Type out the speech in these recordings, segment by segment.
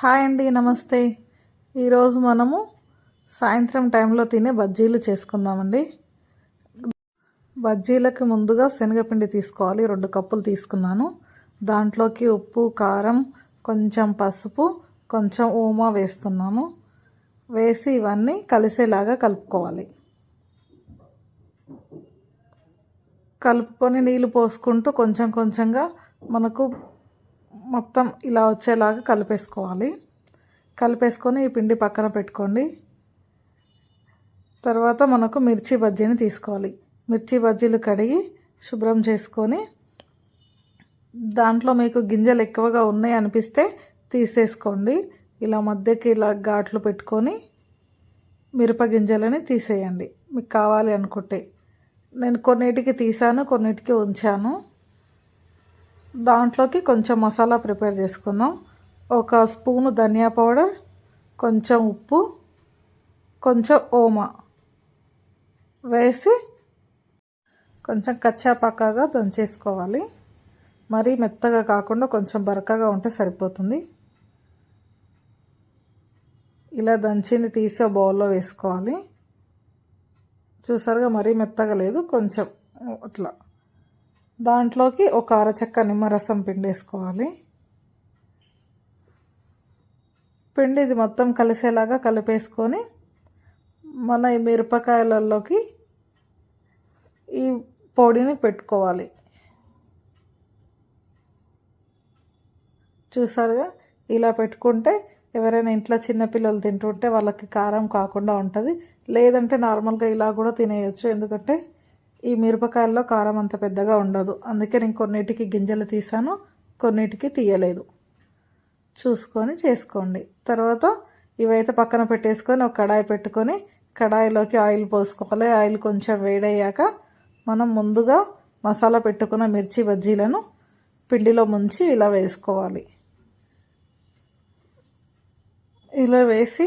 Hi అండి నమస్తే. ఈరోజు మనము సాయంత్రం టైంలో తినే బజ్జీలు చేసుకుందామండి. బజ్జీలకి ముందుగా శనగపిండి తీసుకోవాలి. రెండు కప్పులు తీసుకున్నాను. దాంట్లోకి ఉప్పు కారం కొంచెం పసుపు కొంచెం ఓమా వేస్తున్నాను. వేసి ఇవన్నీ కలిసేలాగా కలుపుకోవాలి. కలుపుకొని నీళ్ళు పోసుకుంటూ కొంచెం కొంచెంగా మనకు మొత్తం ఇలా వచ్చేలాగా కలిపేసుకోవాలి. కలిపేసుకొని ఈ పిండి పక్కన పెట్టుకోండి. తర్వాత మనకు మిర్చి బజ్జీని తీసుకోవాలి. మిర్చి బజ్జీలు కడిగి శుభ్రం చేసుకొని దాంట్లో మీకు గింజలు ఎక్కువగా ఉన్నాయి అనిపిస్తే తీసేసుకోండి. ఇలా మధ్యకి ఇలా ఘాట్లు పెట్టుకొని మిరప గింజలని తీసేయండి. మీకు కావాలి అనుకుంటే. నేను కొన్నిటికి తీసాను కొన్నిటికి ఉంచాను. దాంట్లోకి కొంచెం మసాలా ప్రిపేర్ చేసుకుందాం. ఒక స్పూను ధనియా పౌడర్ కొంచెం ఉప్పు కొంచెం ఓమా వేసి కొంచెం కచ్చాపక్కగా దంచేసుకోవాలి. మరీ మెత్తగా కాకుండా కొంచెం బరకగా ఉంటే సరిపోతుంది. ఇలా దంచింది తీసి బౌల్లో వేసుకోవాలి. చూసారుగా మరీ మెత్తగా లేదు కొంచెం అట్లా. దాంట్లోకి ఒక అరచక్క నిమ్మరసం పిండేసుకోవాలి. పిండి ఇది మొత్తం కలిసేలాగా కలిపేసుకొని మన ఈ మిరపకాయలలోకి ఈ పొడిని పెట్టుకోవాలి. చూసారుగా? ఇలా పెట్టుకుంటే ఎవరైనా ఇంట్లో చిన్నపిల్లలు తింటుంటే వాళ్ళకి కారం కాకుండా ఉంటుంది. లేదంటే నార్మల్గా ఇలా కూడా తినేయచ్చు. ఎందుకంటే ఈ మిరపకాయల్లో కారం అంత పెద్దగా ఉండదు. అందుకే నేను కొన్నిటికి గింజలు తీసాను కొన్నిటికి తీయలేదు. చూసుకొని చేసుకోండి. తర్వాత ఇవైతే పక్కన పెట్టేసుకొని ఒక కడాయి పెట్టుకొని కడాయిలోకి ఆయిల్ పోసుకోవాలి. ఆయిల్ కొంచెం వేడయ్యాక మనం ముందుగా మసాలా పెట్టుకున్న మిర్చి బజ్జీలను పిండిలో ముంచి ఇలా వేసుకోవాలి. ఇలా వేసి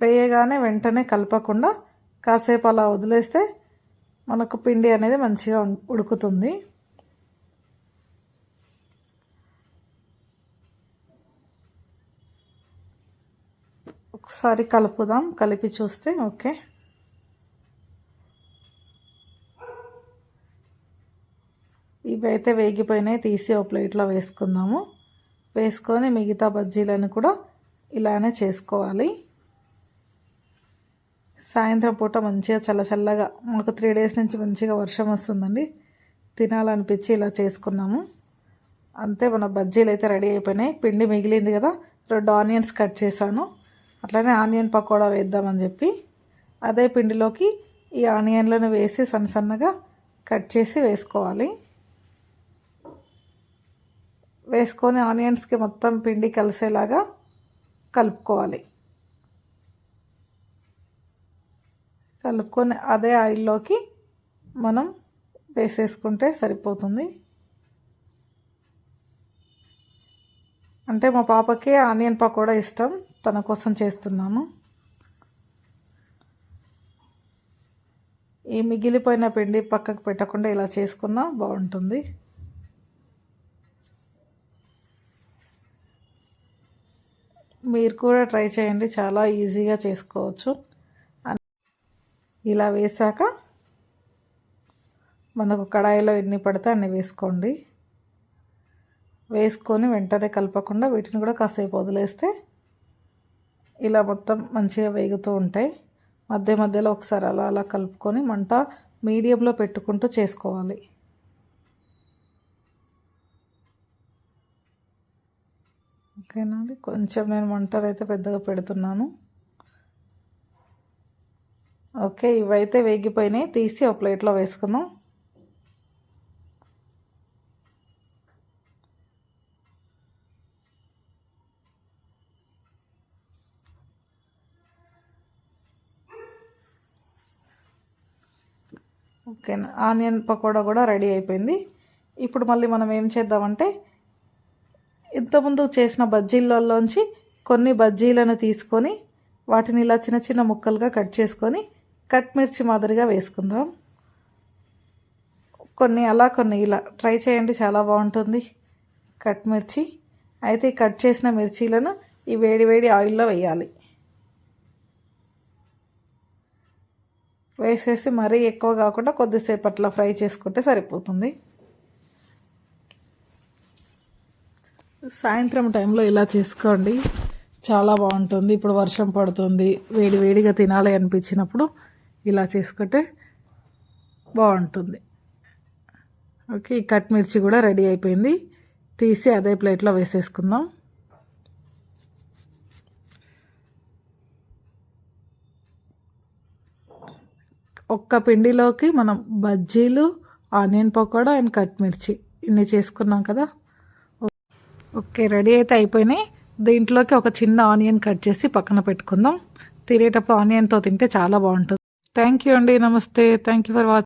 వేయగానే వెంటనే కలపకుండా కాసేపు అలా వదిలేస్తే మనకు పిండి అనేది మంచిగా ఉడుకుతుంది. ఒకసారి కలుపుదాం కలిపి చూస్తే ఓకే. ఇవైతే వేగిపోయినాయి తీసి ఒక ప్లేట్లో వేసుకుందాము. వేసుకొని మిగతా బజ్జీలను కూడా ఇలానే చేసుకోవాలి. సాయంత్రం పూట మంచిగా చల్ల చల్లగా మాకు త్రీ డేస్ నుంచి మంచిగా వర్షం వస్తుందండి. తినాలనిపించి ఇలా చేసుకున్నాము. అంతే మన బజ్జీలు అయితే రెడీ అయిపోయినాయి. పిండి మిగిలింది కదా రెండు ఆనియన్స్ కట్ చేశాను. అట్లనే ఆనియన్ పకోడా వేద్దామని చెప్పి అదే పిండిలోకి ఈ ఆనియన్లను వేసి సన్న సన్నగా కట్ చేసి వేసుకోవాలి. వేసుకొని ఆనియన్స్కి మొత్తం పిండి కలిసేలాగా కలుపుకోవాలి. కలుపుకొని అదే ఆయిల్లోకి మనం వేసేసుకుంటే సరిపోతుంది. అంటే మా పాపకి ఆనియన్ పకోడా ఇష్టం తన కోసం చేస్తున్నాను. ఈ మిగిలిపోయిన పిండి పక్కకు పెట్టకుండా ఇలా చేసుకున్నా బాగుంటుంది. మీరు కూడా ట్రై చేయండి చాలా ఈజీగా చేసుకోవచ్చు. ఇలా వేసాక మనకు కడాయిలో ఎన్ని పడితే అన్ని వేసుకోండి. వేసుకొని వెంటనే కలపకుండా వీటిని కూడా కాసేపు వదిలేస్తే ఇలా మొత్తం మంచిగా వేగుతూ ఉంటాయి. మధ్య మధ్యలో ఒకసారి అలా అలా కలుపుకొని మంట మీడియంలో పెట్టుకుంటూ చేసుకోవాలి. ఓకేనా అండి? కొంచెం నేను మంటలు అయితే పెద్దగా పెడుతున్నాను. ఓకే ఇవైతే వేగిపోయినాయి. తీసి ఒక ప్లేట్లో వేసుకుందాం. ఓకేనా? ఆనియన్ పకోడా కూడా రెడీ అయిపోయింది. ఇప్పుడు మళ్ళీ మనం ఏం చేద్దామంటే ఇంతకుముందు చేసిన బజ్జీలలోంచి కొన్ని బజ్జీలను తీసుకొని వాటిని ఇలా చిన్న చిన్న ముక్కలుగా కట్ చేసుకొని కట్ మిర్చి మాదిరిగా వేసుకుందాం. కొన్ని అలా కొన్ని ఇలా ట్రై చేయండి చాలా బాగుంటుంది కట్ మిర్చి అయితే కట్ చేసిన మిర్చీలను ఈ వేడి వేడి ఆయిల్లో వేయాలి. వేసేసి మరీ ఎక్కువ కాకుండా కొద్దిసేపు అట్లా ఫ్రై చేసుకుంటే సరిపోతుంది. సాయంత్రం టైంలో ఇలా చేసుకోండి. చాలా బాగుంటుంది. ఇప్పుడు వర్షం పడుతుంది. వేడి వేడిగా తినాలి అనిపించినప్పుడు ఇలా చేసుకుంటే బాగుంటుంది. ఓకే ఈ కట్ మిర్చి కూడా రెడీ అయిపోయింది. తీసి అదే ప్లేట్లో వేసేసుకుందాం. ఒక్క పిండిలోకి మనం బజ్జీలు ఆనియన్ పకోడా అండ్ కట్ మిర్చి ఇన్ని చేసుకున్నాం కదా. ఓకే రెడీ అయితే అయిపోయినాయి. దీంట్లోకి ఒక చిన్న ఆనియన్ కట్ చేసి పక్కన పెట్టుకుందాం. తినేటప్పుడు ఆనియన్తో తింటే చాలా బాగుంటుంది. థ్యాంక్ యూ అండి నమస్తే థ్యాంక్ యూ ఫర్ వాచింగ్